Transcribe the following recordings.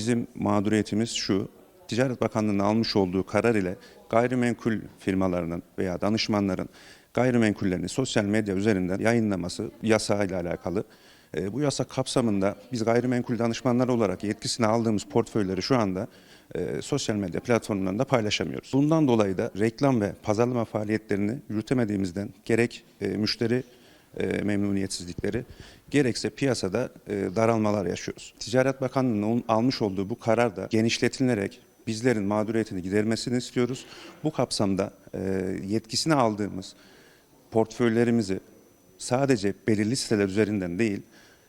Bizim mağduriyetimiz şu. Ticaret Bakanlığı'nın almış olduğu karar ile gayrimenkul firmalarının veya danışmanların gayrimenkullerini sosyal medya üzerinden yayınlaması yasayla alakalı. E, bu yasak kapsamında biz gayrimenkul danışmanları olarak yetkisini aldığımız portföyleri şu anda e, sosyal medya platformlarında paylaşamıyoruz. Bundan dolayı da reklam ve pazarlama faaliyetlerini yürütemediğimizden gerek e, müşteri e, memnuniyetsizlikleri gerekse piyasada e, daralmalar yaşıyoruz. Ticaret Bakanlığı'nın almış olduğu bu karar da genişletilerek bizlerin mağduriyetini gidermesini istiyoruz. Bu kapsamda e, yetkisini aldığımız portföylerimizi sadece belirli siteler üzerinden değil,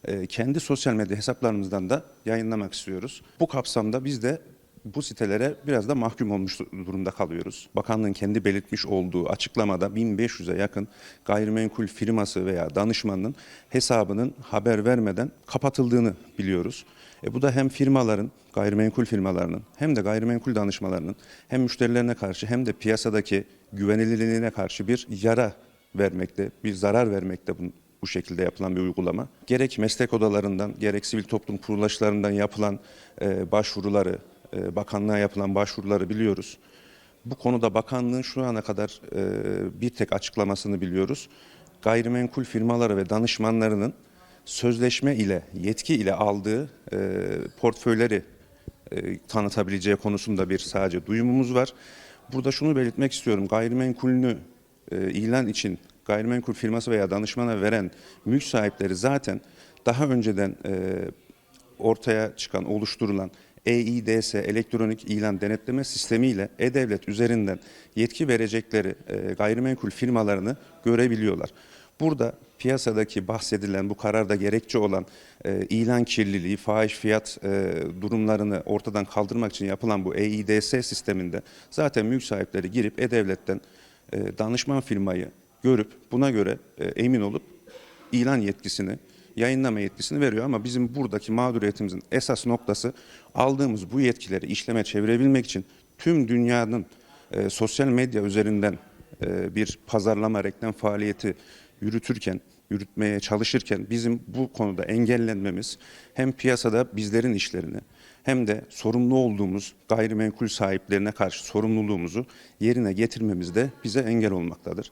e, kendi sosyal medya hesaplarımızdan da yayınlamak istiyoruz. Bu kapsamda biz de bu sitelere biraz da mahkum olmuş durumda kalıyoruz. Bakanlığın kendi belirtmiş olduğu açıklamada 1500'e yakın gayrimenkul firması veya danışmanının hesabının haber vermeden kapatıldığını biliyoruz. E bu da hem firmaların, gayrimenkul firmalarının hem de gayrimenkul danışmalarının hem müşterilerine karşı hem de piyasadaki güvenilirliğine karşı bir yara vermekte, bir zarar vermekte bu, bu şekilde yapılan bir uygulama. Gerek meslek odalarından, gerek sivil toplum kuruluşlarından yapılan e, başvuruları, bakanlığa yapılan başvuruları biliyoruz. Bu konuda bakanlığın şu ana kadar e, bir tek açıklamasını biliyoruz. Gayrimenkul firmaları ve danışmanlarının sözleşme ile, yetki ile aldığı e, portföyleri e, tanıtabileceği konusunda bir sadece duyumumuz var. Burada şunu belirtmek istiyorum. Gayrimenkulünü e, ilan için gayrimenkul firması veya danışmana veren mülk sahipleri zaten daha önceden e, ortaya çıkan, oluşturulan EİDS elektronik ilan denetleme sistemiyle E-Devlet üzerinden yetki verecekleri e, gayrimenkul firmalarını görebiliyorlar. Burada piyasadaki bahsedilen bu kararda gerekçe olan e, ilan kirliliği, fahiş fiyat e, durumlarını ortadan kaldırmak için yapılan bu EİDS sisteminde zaten mülk sahipleri girip E-Devlet'ten e, danışman firmayı görüp buna göre e, emin olup ilan yetkisini, yayınlama yetkisini veriyor ama bizim buradaki mağduriyetimizin esas noktası aldığımız bu yetkileri işleme çevirebilmek için tüm dünyanın e, sosyal medya üzerinden e, bir pazarlama reklam faaliyeti yürütürken, yürütmeye çalışırken bizim bu konuda engellenmemiz hem piyasada bizlerin işlerini hem de sorumlu olduğumuz gayrimenkul sahiplerine karşı sorumluluğumuzu yerine getirmemizde bize engel olmaktadır.